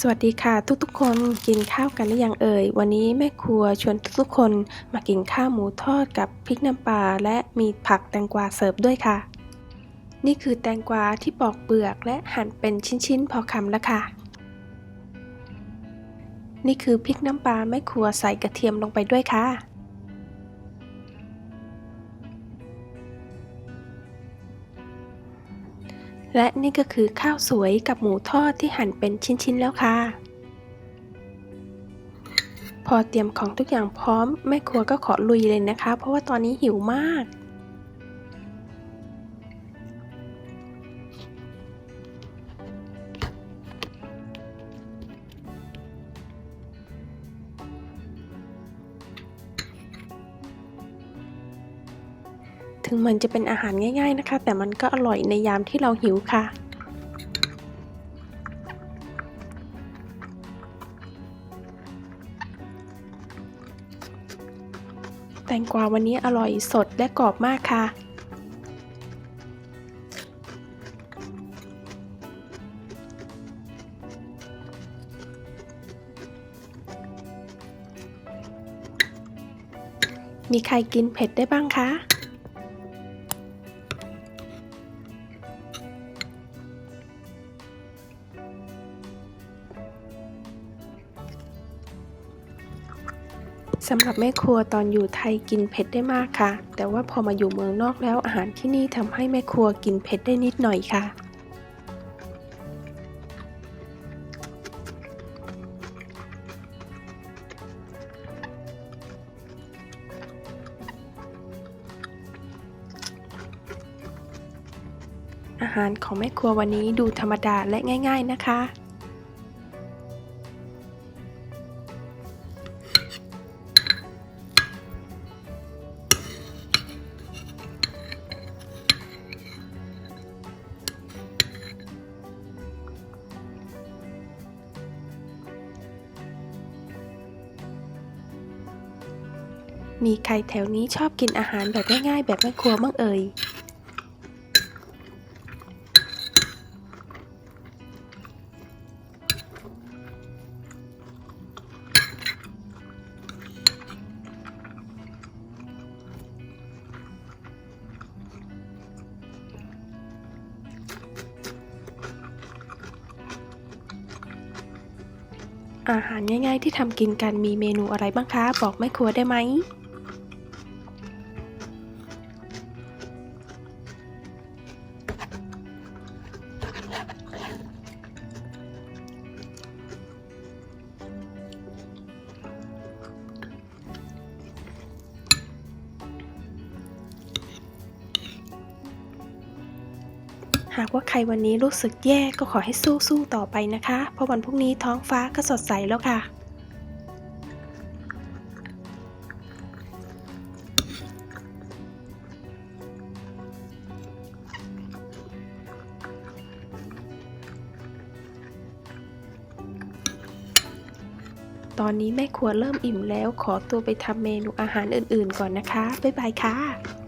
สวัสดีค่ะทุกๆ คนกินข้าวกันหรือยังเอ่ย วันนี้แม่ครัวชวนทุกๆ คนมากินข้าวหมูทอดกับพริกน้ำปลาและมีผักแตงกวาเสิร์ฟด้วยค่ะ นี่คือแตงกวาที่ปอกเปลือกและหั่นเป็นชิ้นๆ พอคำแล้วค่ะ นี่คือพริกน้ำปลาแม่ครัวใส่กระเทียมลงไปด้วยค่ะ และนี่ก็คือข้าวสวยกับหมูทอดที่หั่นเป็นชิ้นๆแล้วค่ะ พอเตรียมของทุกอย่างพร้อมแม่ครัวก็ขอลุยเลยนะคะ เพราะว่าตอนนี้หิวมาก ถึงมันจะเป็นอาหารง่าย ๆนะคะ แต่มันก็อร่อยในยามที่เราหิวค่ะ แตงกวาวันนี้อร่อยสดและกรอบมากค่ะมีใครกินเผ็ดได้บ้างคะ สำหรับแม่ครัวตอนอยู่ไทยกินเผ็ดได้มากค่ะ แต่ว่าพอมาอยู่เมืองนอกแล้วอาหารที่นี่ทำให้แม่ครัวกินเผ็ดได้นิดหน่อยค่ะ อาหารของแม่ครัววันนี้ดูธรรมดาและง่าย ๆนะคะ มีใครแถวนี้ชอบกินอาหารแบบง่ายๆ แบบแม่ครัวบ้างเอ่ย อาหารง่ายๆที่ทำกินกันมีเมนูอะไรบ้างคะ บอกแม่ครัวได้ไหม หากว่าใครวันนี้รู้สึกแย่ก็ขอให้สู้ๆต่อไปนะคะ เพราะวันพรุ่งนี้ท้องฟ้าก็สดใสแล้วค่ะ ตอนนี้แม่ครัวเริ่มอิ่มแล้ว ขอตัวไปทำเมนูอาหารอื่นๆก่อนนะคะ บ๊ายบายค่ะ